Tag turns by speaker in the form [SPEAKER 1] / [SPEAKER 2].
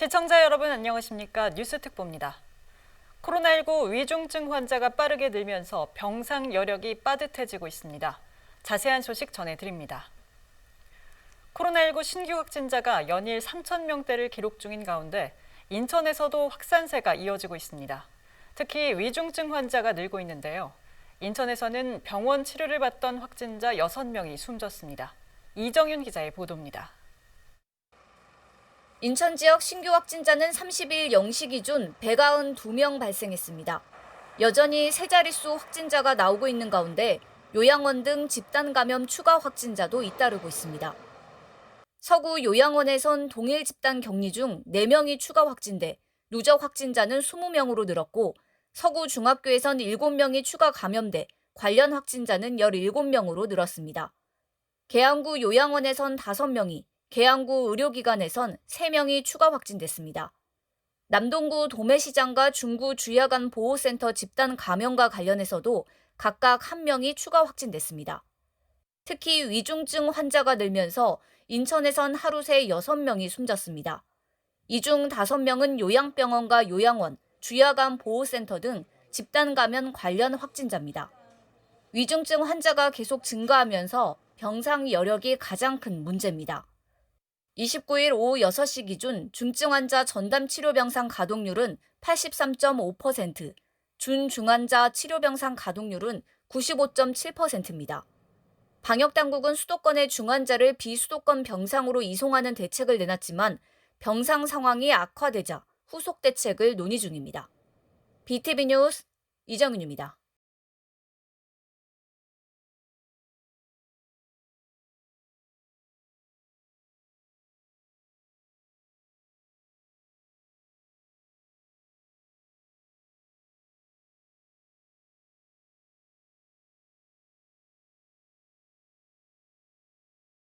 [SPEAKER 1] 시청자 여러분 안녕하십니까 뉴스특보입니다. 코로나19 위중증 환자가 빠르게 늘면서 병상 여력이 빠듯해지고 있습니다. 자세한 소식 전해드립니다. 코로나19 신규 확진자가 연일 3천 명대를 기록 중인 가운데 인천에서도 확산세가 이어지고 있습니다. 특히 위중증 환자가 늘고 있는데요. 인천에서는 병원 치료를 받던 확진자 6명이 숨졌습니다. 이정윤 기자의 보도입니다.
[SPEAKER 2] 인천 지역 신규 확진자는 30일 0시 기준 192명 발생했습니다. 여전히 세 자릿수 확진자가 나오고 있는 가운데 요양원 등 집단 감염 추가 확진자도 잇따르고 있습니다. 서구 요양원에선 동일 집단 격리 중 4명이 추가 확진돼 누적 확진자는 20명으로 늘었고 서구 중학교에선 7명이 추가 감염돼 관련 확진자는 17명으로 늘었습니다. 계양구 요양원에선 5명이 계양구 의료기관에선 3명이 추가 확진됐습니다. 남동구 도매시장과 중구 주야간 보호센터 집단 감염과 관련해서도 각각 1명이 추가 확진됐습니다. 특히 위중증 환자가 늘면서 인천에선 하루 새 6명이 숨졌습니다. 이 중 5명은 요양병원과 요양원, 주야간 보호센터 등 집단 감염 관련 확진자입니다. 위중증 환자가 계속 증가하면서 병상 여력이 가장 큰 문제입니다. 29일 오후 6시 기준 중증 환자 전담 치료 병상 가동률은 83.5%, 준중환자 치료 병상 가동률은 95.7%입니다. 방역 당국은 수도권의 중환자를 비수도권 병상으로 이송하는 대책을 내놨지만 병상 상황이 악화되자 후속 대책을 논의 중입니다. BTV 뉴스 이정윤입니다.